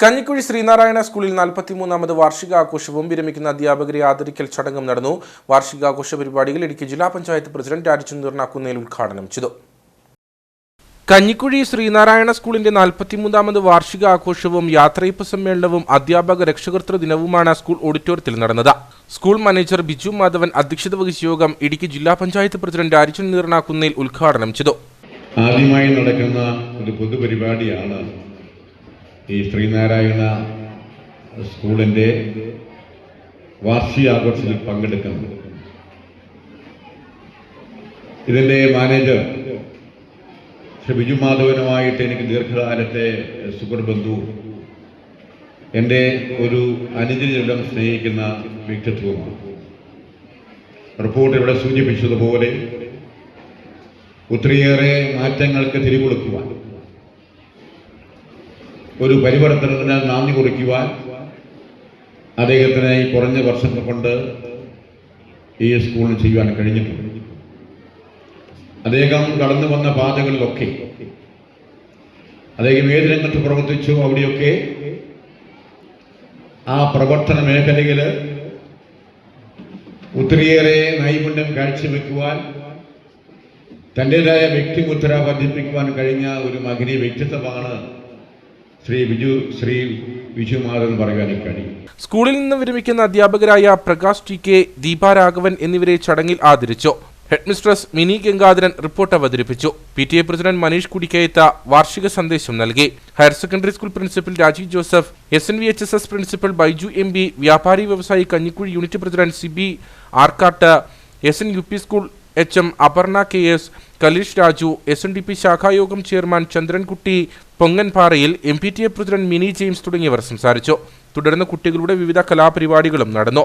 കഞ്ഞിക്കുഴി ശ്രീനാരായണ സ്കൂളിൽ നാൽപ്പത്തിമൂന്നാമത് വാർഷികാഘോഷവും വിരമിക്കുന്ന അധ്യാപകരെ ആദരിക്കൽ ചടങ്ങും നടന്നു. വാർഷികാഘോഷ പരിപാടികൾ ഇടുക്കി ജില്ലാ പഞ്ചായത്ത് പ്രസിഡന്റ് രാജചന്ദ്രൻ അക്കുന്നേൽ ഉദ്ഘാടനം ചെയ്തു. കഞ്ഞിക്കുഴി ശ്രീനാരായണ സ്കൂളിന്റെ നാൽപ്പത്തിമൂന്നാമത് വാർഷികാഘോഷവും യാത്രയപ്പ് സമ്മേളനവും അധ്യാപക രക്ഷകർത്തൃ ദിനവുമാണ് സ്കൂൾ ഓഡിറ്റോറിയത്തിൽ നടന്നത്. സ്കൂൾ മാനേജർ ബിജു മാധവൻ അധ്യക്ഷത വഹിച്ച യോഗം ഇടുക്കി ജില്ലാ പഞ്ചായത്ത് പ്രസിഡന്റ് രാജചന്ദ്രൻ അക്കുന്നേൽ ഉദ്ഘാടനം ചെയ്തു. ആദ്യമായി നടക്കുന്ന ഒരു പൊതുപരിപാടിയാണ് ഈ ശ്രീനാരായണ സ്കൂളിന്റെ വാർഷികാഘോഷത്തിൽ പങ്കെടുക്കുന്നത്. ഇതിന്റെ മാനേജർ ശ്രീ ബിജു മാധവനുമായിട്ട് എനിക്ക് ദീർഘകാലത്തെ സുഹൃബന്ധു എന്റെ ഒരു അനുജനിടം സ്നേഹിക്കുന്ന വ്യക്തിത്വമാണ് റിപ്പോർട്ട് ഇവിടെ സൂചിപ്പിച്ചതുപോലെ ഒത്തിരിയേറെ മാറ്റങ്ങൾക്ക് തിരികൊടുക്കുവാൻ ഒരു പരിവർത്തനത്തിന് നാന്ദി കുറിക്കുവാൻ അദ്ദേഹത്തിന് ഈ കുറഞ്ഞ വർഷങ്ങൾ കൊണ്ട് ഈ സ്കൂളിൽ ചെയ്യുവാൻ കഴിഞ്ഞിട്ടുണ്ട്. അദ്ദേഹം കടന്നു വന്ന പാതകളിലൊക്കെ അദ്ദേഹം ഏത് രംഗത്ത് പ്രവർത്തിച്ചു അവിടെയൊക്കെ ആ പ്രവർത്തന മേഖലയിൽ ഒത്തിരിയേറെ നൈപുണ്യം കാഴ്ചവെക്കുവാൻ തന്റെതായ വ്യക്തിമുദ്ര വർദ്ധിപ്പിക്കുവാൻ കഴിഞ്ഞ ഒരു മകനീയ വ്യക്തിത്വമാണ് ശ്രീ ബിജു ശ്രീ വിജുമാരൻ പറയുവാൻ കഴിയും. സ്കൂളിൽ നിന്ന് വിരമിക്കുന്ന അധ്യാപകരായ പ്രകാശ് ടി കെ ദീപാരാഘവൻ എന്നിവരെ ചടങ്ങിൽ ആദരിച്ചു. ഹെഡ്മിസ്ട്രസ് മിനി ഗംഗാധരൻ റിപ്പോർട്ട് അവതരിപ്പിച്ചു. P T A president Manish കുടിക്കയത്ത വാർഷിക സന്ദേശം നൽകി. Higher secondary school principal Rajeev Joseph S N V H S S principal Baiju M B വ്യാപാരി വ്യവസായി Kanjikuzhi unit president Sibi Arkattu S N U P school H M Aparna K S Kaleesh Raju S N D P ശാഖായോഗം chairman Chandrankutty Ponganparayil M P T A president Mini James തുടങ്ങിയവർ സംസാരിച്ചു. തുടർന്ന് കുട്ടികളുടെ വിവിധ കലാപരിപാടികളും നടന്നു.